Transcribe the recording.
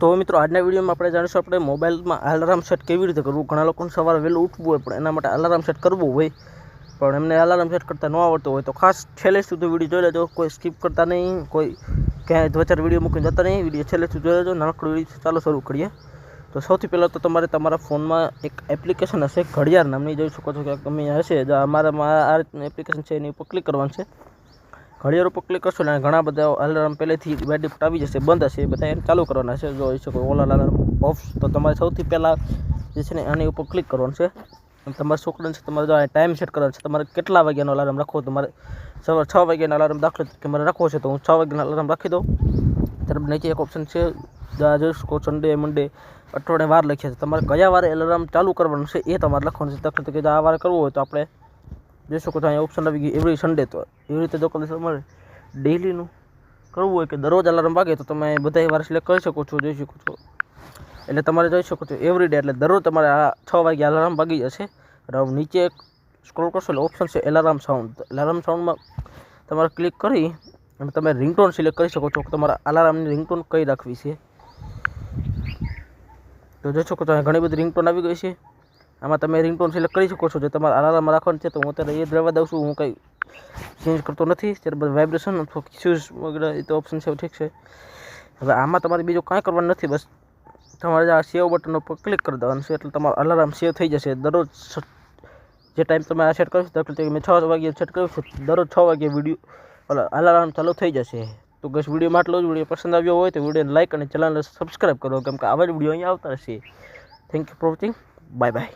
તો મિત્રો, આજના વિડીયોમાં આપણે જાણીશું આપણે મોબાઈલમાં અલાર્મ સેટ કેવી રીતે કરવું. ઘણા લોકોને સવારે વહેલું ઉઠવું હોય, પણ એના માટે અલાર્મ સેટ કરવું હોય. પણ એમને અલાર્મ સેટ કરતાં ન આવડતું હોય. તો ખાસ છેલ્લે સુધી વીડિયો જોઈ લેજો. કોઈ સ્કીપ કરતા નહીં, કોઈ ક્યાંય વચ્ચે વીડિયો મૂકીને જતા નહીં. વીડિયો છેલ્લે સુધી જોઈ લેજો. નાનકડું વીડિયો ચાલો શરૂ કરીએ. તો સૌથી પહેલાં તો તમારે તમારા ફોનમાં એક એપ્લિકેશન હશે, ઘડિયાળ નામની, જોઈ શકો છો કે તમે હશે. જો અમારામાં આ એપ્લિકેશન છે, એની ઉપર ક્લિક કરવાનું છે. ઘડિયાળ ઉપર ક્લિક કરશો એટલે ઘણા બધા અલાર્મ પહેલેથી બેડ આવી જશે, બંધ હશે બધા એને ચાલુ કરવાના છે. જો શકો ઓલા અલાર્મ ઓફ તો તમારે સૌથી પહેલાં જે છે ને આની ઉપર ક્લિક કરવાનું છે. તમારા છોકરાને છે, તમારે જો ટાઈમ સેટ કરવાનો છે, તમારે કેટલા વાગ્યાનો અલાર્મ રાખવો? તમારે સવારે છ વાગ્યાનો અલાર્મ દાખલો કે મારે રાખવો છે, તો હું છ વાગ્યાનો અલાર્મ રાખી દઉં. ત્યારબાદ નીચે એક ઓપ્શન છે જોઈ શકો સન્ડે મંડે અઠવાડિયે વાર લખ્યા છે. તમારે કયા વારે એલાર્મ ચાલુ કરવાનું છે, એ તમારે લખવાનું છે. દાખલા તરીકે જો આ વારે કરવું હોય તો આપણે જોઈ શકો છો અહીંયા ઓપ્શન આવી ગયું. એવરી સન્ડે તો એવી રીતે જો તમારે ડેઈલીનું કરવું હોય કે દરરોજ અલાર્મ વાગે તો તમે બધા વાર સિલેક્ટ કરી શકો છો, જોઈ શકો છો. એટલે તમારે જોઈ શકો છો એવરી ડે એટલે દરરોજ તમારે આ છ વાગે અલાર્મ વાગી જશે. અને નીચે એક સ્ક્રોલ કરશો એટલે ઓપ્શન છે એલાર્મ સાઉન્ડ એલાર્મ સાઉન્ડમાં તમારે ક્લિક કરી અને તમે રિંગટોન સિલેક્ટ કરી શકો છો કે તમારા અલાર્મની રિંગટોન કઈ રાખવી છે. તો જોઈ શકો છો ઘણી બધી રિંગટોન આવી ગઈ છે. આમાં તમે રિંગટોન સિલેક્ટ કરી શકો છો. જે તમારે અલાર્મ રાખવાનું છે, તો હું અત્યારે એ જ રહેવા દઉં છું. હું કંઈ ચેન્જ કરતો નથી. ત્યારબાદ વાઇબ્રેશન અથવા સ્યુઝ વગેરે એ તો ઓપ્શન છે, ઠીક છે. હવે આમાં તમારે બીજું કાંઈ કરવાનું નથી. બસ તમારે આ સેવ બટન ઉપર ક્લિક કરી દેવાનું છે. એટલે તમારો અલાર્મ સેવ થઈ જશે. દરરોજ જે ટાઈમ તમે આ સેટ કરશો દાખલા તરીકે મેં છ વાગે સેટ કર્યું છે, દરરોજ છ વાગે વીડિયો અલાર્મ ચાલુ થઈ જશે. તો બસ વિડીયોમાં આટલો જ વીડિયો પસંદ આવ્યો હોય તો વિડીયોને લાઇક અને ચેનલને સબસ્ક્રાઈબ કરો. કેમ કે આવા જ વીડિયો અહીંયા આવતા રહેશે. Thank you for watching bye bye